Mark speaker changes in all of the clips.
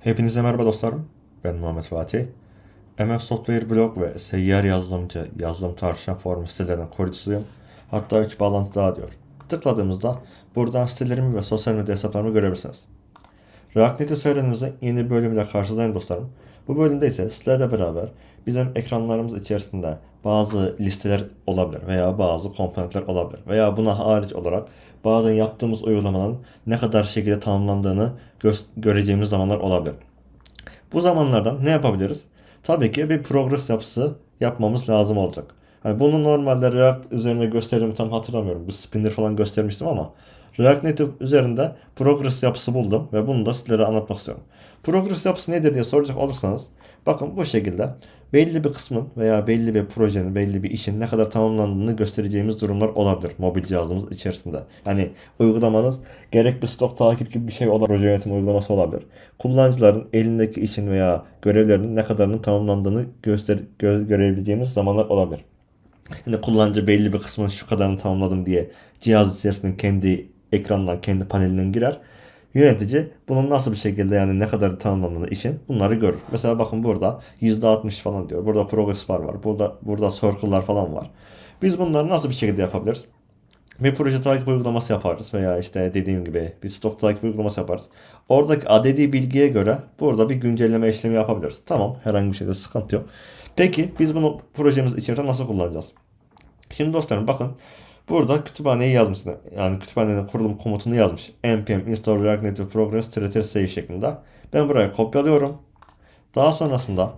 Speaker 1: Hepinize merhaba dostlarım. Ben Muhammed Fatih. MF Software Blog ve Seyyar Yazılımcı Yazılım Tartışma Forum sitelerinin kurucusuyum. Hatta 3 bağlantı daha diyor. Tıkladığımızda buradan sitelerimi ve sosyal medya hesaplarımı görebilirsiniz. React Native öğrenimizin yeni bir bölümüyle karşınızdayım dostlarım. Bu bölümde ise sizlerle beraber bizim ekranlarımız içerisinde bazı listeler olabilir veya bazı komponentler olabilir veya buna hariç olarak bazen yaptığımız uygulamanın ne kadar şekilde tamamlandığını gö- göreceğimiz zamanlar olabilir. Bu zamanlardan ne yapabiliriz? Tabii ki bir progress yapısı yapmamız lazım olacak. Hani bunu normalde React üzerinde gösterdiğimi tam hatırlamıyorum. Bir spinner falan göstermiştim ama React Native üzerinde progress yapısı buldum ve bunu da sizlere anlatmak istiyorum. Progress yapısı nedir diye soracak olursanız bakın bu şekilde belli bir kısmın veya belli bir projenin, belli bir işin ne kadar tamamlandığını göstereceğimiz durumlar olabilir mobil cihazımız içerisinde. Yani uygulamanız gerek bir stok takip gibi bir şey olabilir, proje yönetim uygulaması olabilir. Kullanıcıların elindeki işin veya görevlerinin ne kadarının tamamlandığını göster gö- görebileceğimiz zamanlar olabilir. Yani kullanıcı belli bir kısmını şu kadarını tamamladım diye cihaz içerisinde kendi ekrandan, kendi panelinden girer. Yönetici bunun nasıl bir şekilde yani ne kadar tamamlandığını işin bunları görür. Mesela bakın burada %60 falan diyor. Burada progress bar var. Burada burada circle'lar falan var. Biz bunları nasıl bir şekilde yapabiliriz? Bir proje takip uygulaması yaparız veya işte dediğim gibi bir stok takip uygulaması yaparız. Oradaki adedi bilgiye göre burada bir güncelleme işlemi yapabiliriz. Tamam herhangi bir şeyde sıkıntı yok. Peki biz bunu projemiz içerisinde nasıl kullanacağız? Şimdi dostlarım bakın burada kütüphaneyi yazmış. Yani kütüphanenin kurulum komutunu yazmış. npm install react native progress tr save şeklinde. Ben buraya kopyalıyorum. Daha sonrasında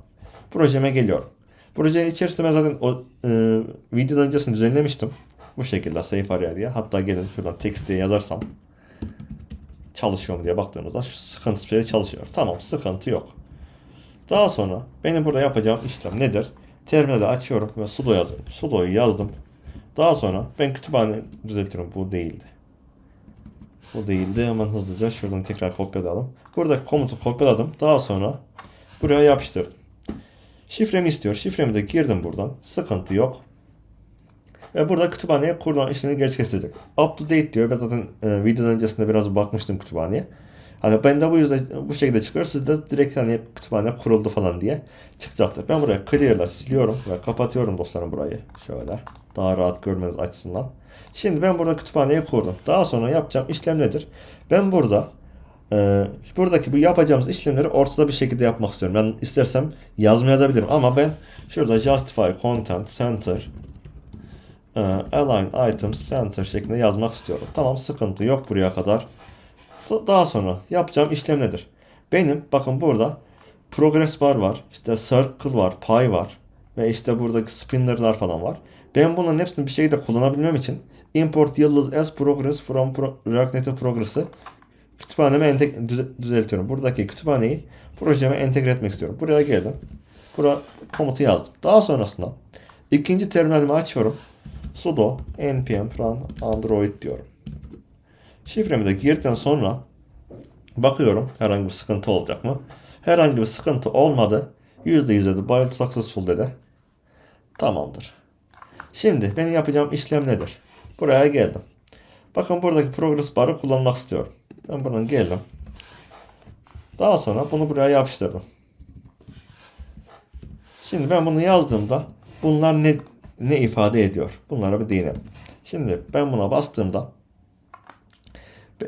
Speaker 1: projeme geliyorum. Projenin içerisinde ben zaten o e, videodan öncesini düzenlemiştim. Bu şekilde save area diye. Hatta gelin şuradan text diye yazarsam çalışıyor mu diye baktığımızda şu sıkıntı şey çalışıyor. Tamam sıkıntı yok. Daha sonra benim burada yapacağım işlem nedir? Terminali açıyorum ve sudo yazıyorum. Sudo'yu yazdım. Daha sonra ben kütüphane düzeltiyorum. Bu değildi. Bu değildi. Hemen hızlıca şuradan tekrar kopyalayalım. Buradaki komutu kopyaladım. Daha sonra buraya yapıştırdım. Şifremi istiyor. Şifremi de girdim buradan. Sıkıntı yok. Ve burada kütüphaneye kurulan işlemi gerçekleştirecek. Up to date diyor. Ben zaten e, videonun öncesinde biraz bakmıştım kütüphaneye. Hani ben de bu yüzden bu şekilde çıkıyor. Sizde direkt hani kütüphane kuruldu falan diye çıkacaktır. Ben buraya clear'la siliyorum ve kapatıyorum dostlarım burayı. Şöyle daha rahat görmeniz açısından. Şimdi ben burada kütüphaneyi kurdum. Daha sonra yapacağım işlem nedir? Ben burada e, buradaki bu yapacağımız işlemleri ortada bir şekilde yapmak istiyorum. Ben istersem yazmaya da bilirim ama ben şurada justify content center e, align items center şeklinde yazmak istiyorum. Tamam sıkıntı yok buraya kadar. Daha sonra yapacağım işlem nedir? Benim bakın burada progress bar var, işte circle var, pie var ve işte buradaki spinner'lar falan var. Ben bunların hepsini bir şekilde kullanabilmem için import yıldız as progress from pro- React Native Progress'ı kütüphaneme düzeltiyorum. Buradaki kütüphaneyi projeme entegre etmek istiyorum. Buraya geldim. Buraya komutu yazdım. Daha sonrasında ikinci terminalimi açıyorum. sudo npm run android diyorum. Şifremi de girdikten sonra bakıyorum herhangi bir sıkıntı olacak mı? Herhangi bir sıkıntı olmadı. %100 dedi. Build successful dedi. Tamamdır. Şimdi benim yapacağım işlem nedir? Buraya geldim. Bakın buradaki progress barı kullanmak istiyorum. Ben buradan geldim. Daha sonra bunu buraya yapıştırdım. Şimdi ben bunu yazdığımda bunlar ne ne ifade ediyor? Bunlara bir değinelim. Şimdi ben buna bastığımda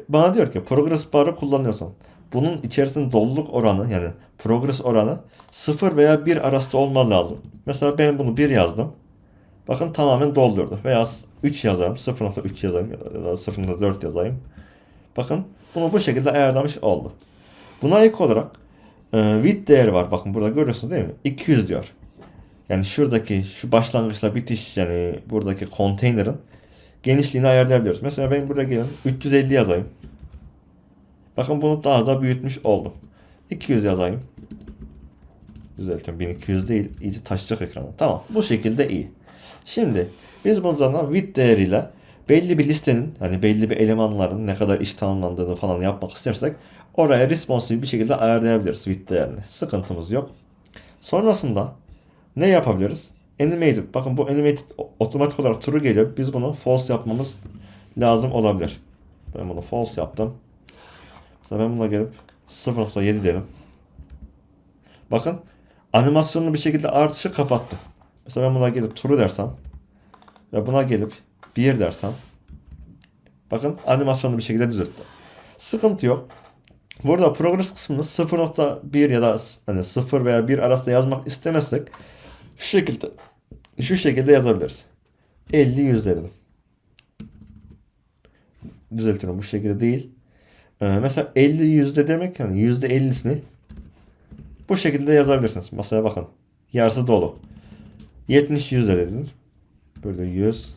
Speaker 1: bana diyor ki progress barı kullanıyorsan bunun içerisinde doluluk oranı yani progress oranı 0 veya 1 arasında olmalı lazım. Mesela ben bunu 1 yazdım. Bakın tamamen doldurdu. Veya 3 yazarım. 0.3 yazayım ya da 0.4 yazayım. Bakın bunu bu şekilde ayarlamış oldu. Buna ek olarak e, width değeri var. Bakın burada görüyorsunuz değil mi? 200 diyor. Yani şuradaki şu başlangıçla bitiş yani buradaki konteynerin genişliğini ayarlayabiliyoruz. Mesela ben buraya gelin 350 yazayım. Bakın bunu daha da büyütmüş oldum. 200 yazayım. Düzeltiyorum 1200 değil. iyice taşacak ekrana. Tamam. Bu şekilde iyi. Şimdi biz buradan width değeriyle belli bir listenin hani belli bir elemanların ne kadar iş tamamlandığını falan yapmak istersek oraya responsive bir şekilde ayarlayabiliriz width değerini. Sıkıntımız yok. Sonrasında ne yapabiliriz? Animated. Bakın bu animated otomatik olarak true geliyor. Biz bunu false yapmamız lazım olabilir. Ben bunu false yaptım. Mesela ben buna gelip 0.7 dedim. Bakın animasyonlu bir şekilde artışı kapattı. Mesela ben buna gelip true dersem ve buna gelip 1 dersem bakın animasyonlu bir şekilde düzeltti. Sıkıntı yok. Burada progress kısmını 0.1 ya da hani 0 veya 1 arasında yazmak istemezsek şu şekilde şu şekilde yazabiliriz. 50 100 dedim. Düzeltiyorum bu şekilde değil. Ee, mesela 50 yüzde demek yani yüzde 50'sini bu şekilde yazabilirsiniz. Masaya bakın. Yarısı dolu. 70 yüzde dediniz. Böyle 100.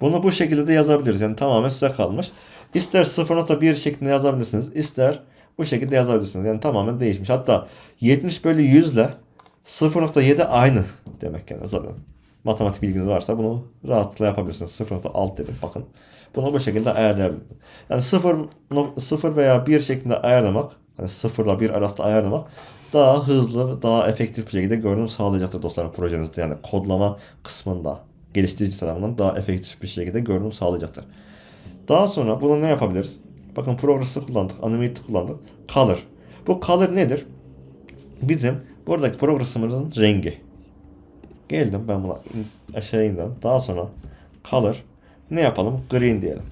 Speaker 1: Bunu bu şekilde de yazabiliriz. Yani tamamen size kalmış. İster 0.1 şeklinde yazabilirsiniz. ister bu şekilde yazabilirsiniz. Yani tamamen değişmiş. Hatta 70 bölü 100 ile 0.7 aynı demek yani zaten. Matematik bilginiz varsa bunu rahatlıkla yapabilirsiniz. 0.6 dedim bakın. Bunu bu şekilde ayarlayabilirsiniz. Yani 0, 0 veya 1 şeklinde ayarlamak, yani 0 ile 1 arasında ayarlamak daha hızlı, daha efektif bir şekilde görünüm sağlayacaktır dostlarım projenizde. Yani kodlama kısmında geliştirici tarafından daha efektif bir şekilde görünüm sağlayacaktır. Daha sonra bunu ne yapabiliriz? Bakın Progress'ı kullandık, Animate'i kullandık. Color. Bu color nedir? Bizim buradaki Progress'ımızın rengi. Geldim ben buna aşağı indim. Daha sonra color ne yapalım? Green diyelim.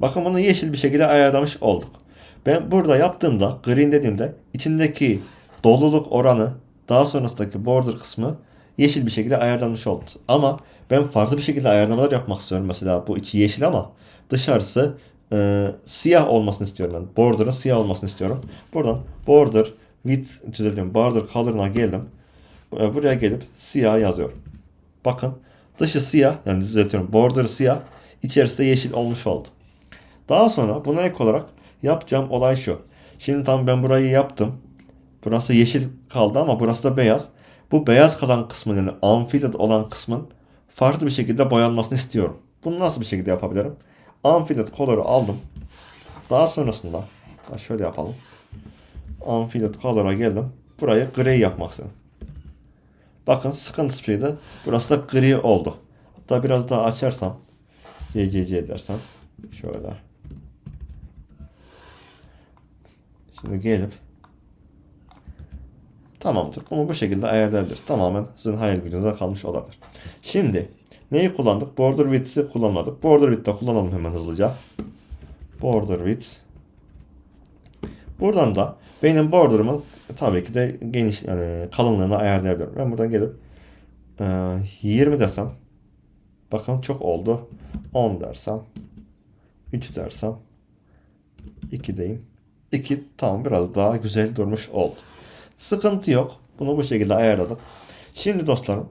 Speaker 1: Bakın bunu yeşil bir şekilde ayarlamış olduk. Ben burada yaptığımda green dediğimde içindeki doluluk oranı daha sonrasındaki border kısmı yeşil bir şekilde ayarlanmış oldu. Ama ben farklı bir şekilde ayarlamalar yapmak istiyorum. Mesela bu içi yeşil ama dışarısı e, siyah olmasını istiyorum ben. Border'ın siyah olmasını istiyorum. Buradan border with düzeltiyorum. Border color'ına geldim. E, Buraya gelip siyah yazıyorum. Bakın dışı siyah yani düzeltiyorum. Border siyah. içerisi de yeşil olmuş oldu. Daha sonra buna ek olarak yapacağım olay şu. Şimdi tam ben burayı yaptım. Burası yeşil kaldı ama burası da beyaz. Bu beyaz kalan kısmın yani unfilled olan kısmın farklı bir şekilde boyanmasını istiyorum. Bunu nasıl bir şekilde yapabilirim? Unfilled color'u aldım. Daha sonrasında şöyle yapalım. Unfilled color'a geldim. Burayı gri yapmak istedim. Bakın sıkıntısı şeydi. Burası da gri oldu. Hatta biraz daha açarsam CCC dersem şöyle. Şimdi gelip tamamdır. Bunu bu şekilde ayarlayabiliriz. Tamamen sizin hayal gücünüze kalmış olabilir. Şimdi neyi kullandık? Border width'i kullanmadık. Border width'te kullanalım hemen hızlıca. Border width. Buradan da benim border'ımın tabii ki de geniş yani kalınlığını ayarlayabiliyorum. Ben buradan gelip e, 20 desem bakın çok oldu. 10 dersem 3 dersem 2 deyim. 2 tamam biraz daha güzel durmuş oldu. Sıkıntı yok. Bunu bu şekilde ayarladık. Şimdi dostlarım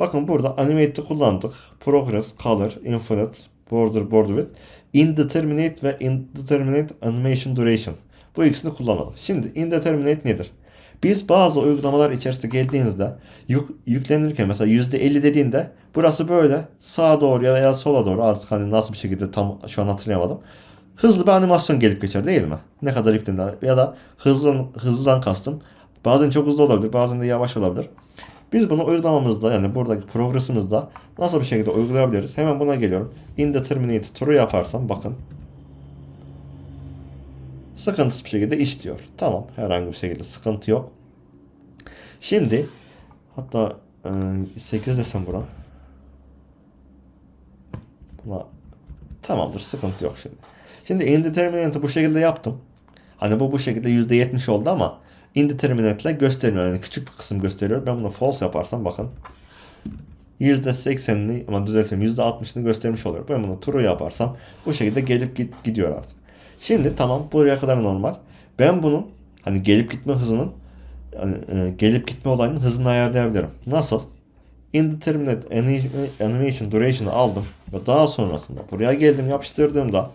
Speaker 1: bakın burada animate'i kullandık. Progress, color, infinite, border, border width, indeterminate ve indeterminate animation duration. Bu ikisini kullanalım. Şimdi indeterminate nedir? Biz bazı uygulamalar içerisinde geldiğinizde yük, yüklenirken mesela %50 dediğinde burası böyle sağa doğru ya da sola doğru artık hani nasıl bir şekilde tam şu an hatırlayamadım. Hızlı bir animasyon gelip geçer değil mi? Ne kadar yüklendi ya da hızlı hızlıdan kastım. Bazen çok hızlı olabilir, bazen de yavaş olabilir. Biz bunu uygulamamızda yani buradaki progressimizde nasıl bir şekilde uygulayabiliriz? Hemen buna geliyorum. Indeterminate true yaparsam bakın. Sıkıntısız bir şekilde iş diyor. Tamam herhangi bir şekilde sıkıntı yok. Şimdi hatta e, 8 desem buna. Buna tamamdır sıkıntı yok şimdi. Şimdi indeterminate'ı bu şekilde yaptım. Hani bu bu şekilde %70 oldu ama indeterminate ile göstermiyor. Yani küçük bir kısım gösteriyor. Ben bunu false yaparsam bakın. %80'ini ama düzelteyim %60'ını göstermiş oluyor. Ben bunu true yaparsam bu şekilde gelip git, gidiyor artık. Şimdi tamam buraya kadar normal. Ben bunun hani gelip gitme hızının yani, e, gelip gitme olayının hızını ayarlayabilirim. Nasıl? Indeterminate animation duration'ı aldım ve daha sonrasında buraya geldim yapıştırdığımda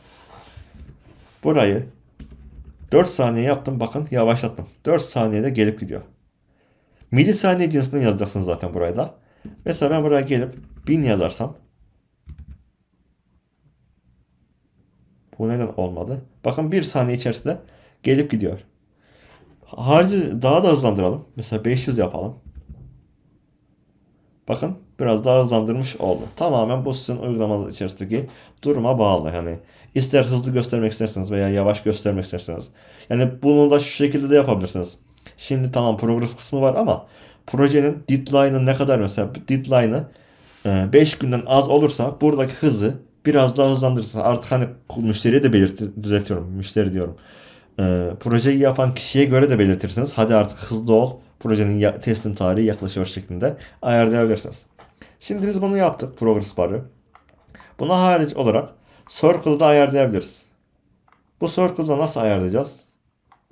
Speaker 1: burayı 4 saniye yaptım bakın yavaşlattım. 4 saniyede gelip gidiyor. Milisaniye cinsinden yazacaksınız zaten burayı da. Mesela ben buraya gelip 1000 yazarsam bu neden olmadı? Bakın 1 saniye içerisinde gelip gidiyor. Harici daha da hızlandıralım. Mesela 500 yapalım. Bakın biraz daha hızlandırmış oldum. Tamamen bu sizin uygulamanız içerisindeki duruma bağlı. Yani ister hızlı göstermek isterseniz veya yavaş göstermek isterseniz. Yani bunu da şu şekilde de yapabilirsiniz. Şimdi tamam progress kısmı var ama projenin deadline'ı ne kadar mesela deadline'ı 5 günden az olursa buradaki hızı biraz daha hızlandırırsınız. Artık hani müşteriye de belirtir, düzeltiyorum. Müşteri diyorum. Ee, projeyi yapan kişiye göre de belirtirsiniz. Hadi artık hızlı ol. Projenin teslim tarihi yaklaşıyor şeklinde ayarlayabilirsiniz. Şimdi biz bunu yaptık. Progress bar'ı. Buna hariç olarak Circle'ı da ayarlayabiliriz. Bu Circle'da nasıl ayarlayacağız?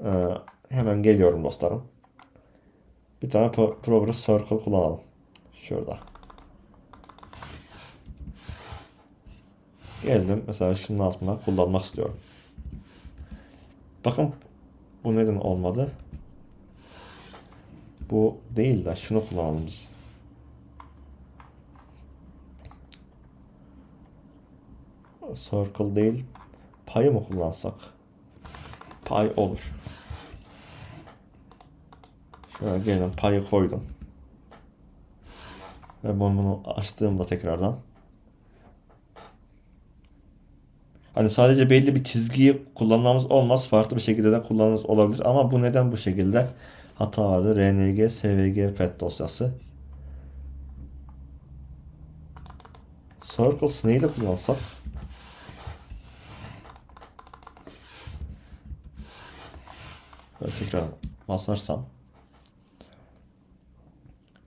Speaker 1: Ee, hemen geliyorum dostlarım. Bir tane pro- Progress Circle kullanalım. Şurada. Geldim. Mesela şunun altına kullanmak istiyorum. Bakın bu neden olmadı? Bu değil de şunu kullanalım biz. Circle değil. Payı mı kullansak? Pay olur. Şöyle gelin payı koydum. Ve ben bunu açtığımda tekrardan Hani sadece belli bir çizgiyi kullanmamız olmaz. Farklı bir şekilde de kullanmamız olabilir. Ama bu neden bu şekilde? Hata vardı. RNG, SVG, PET dosyası. Circles neyle kullansak? Böyle tekrar basarsam.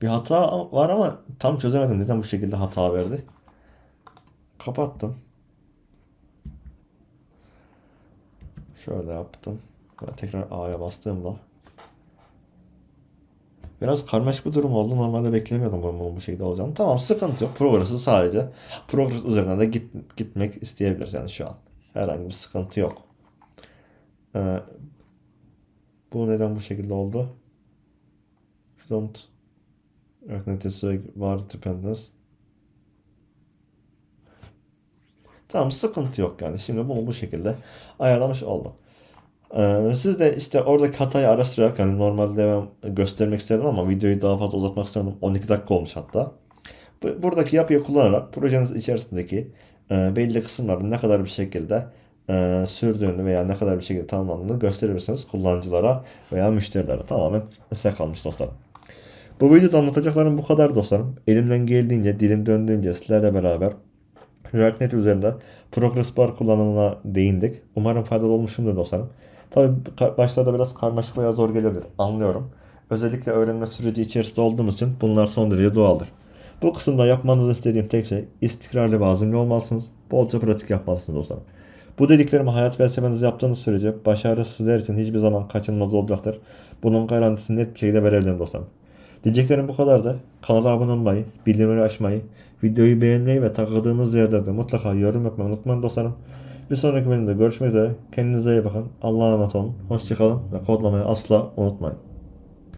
Speaker 1: Bir hata var ama tam çözemedim. Neden bu şekilde hata verdi? Kapattım. Şöyle yaptım. Böyle tekrar A'ya bastığımda biraz karmaşık bir durum oldu. Normalde beklemiyordum bunun bu şekilde olacağını. Tamam sıkıntı yok. Progress'ı sadece Progress üzerine de git, gitmek isteyebiliriz yani şu an. Herhangi bir sıkıntı yok. Ee, bu neden bu şekilde oldu? Don't recognize var dependence. Tamam sıkıntı yok yani. Şimdi bunu bu şekilde ayarlamış oldum. Ee, siz de işte oradaki hatayı araştırarak yani normalde ben göstermek istedim ama videoyu daha fazla uzatmak istedim. 12 dakika olmuş hatta. Bu- Buradaki yapıyı kullanarak projeniz içerisindeki e, belli kısımların ne kadar bir şekilde e, sürdüğünü veya ne kadar bir şekilde tamamlandığını gösterebilirsiniz kullanıcılara veya müşterilere. Tamamen size kalmış dostlarım. Bu videoda anlatacaklarım bu kadar dostlarım. Elimden geldiğince, dilim döndüğünce sizlerle beraber React.NET üzerinde Progress Bar kullanımına değindik. Umarım faydalı olmuşumdur dostlarım. Tabi başlarda biraz karmaşık veya zor gelebilir. Anlıyorum. Özellikle öğrenme süreci içerisinde olduğumuz için bunlar son derece doğaldır. Bu kısımda yapmanızı istediğim tek şey istikrarlı ve azimli olmalısınız. Bolca pratik yapmalısınız dostlarım. Bu dediklerimi hayat felsefeniz yaptığınız sürece başarı sizler için hiçbir zaman kaçınılmaz olacaktır. Bunun garantisini net bir şekilde verebilirim dostlarım. Diyeceklerim bu kadardı. Kanala abone olmayı, bildirimleri açmayı, videoyu beğenmeyi ve takıldığınız yerlerde mutlaka yorum yapmayı unutmayın dostlarım. Bir sonraki bölümde görüşmek üzere. Kendinize iyi bakın. Allah'a emanet olun. Hoşçakalın ve kodlamayı asla unutmayın.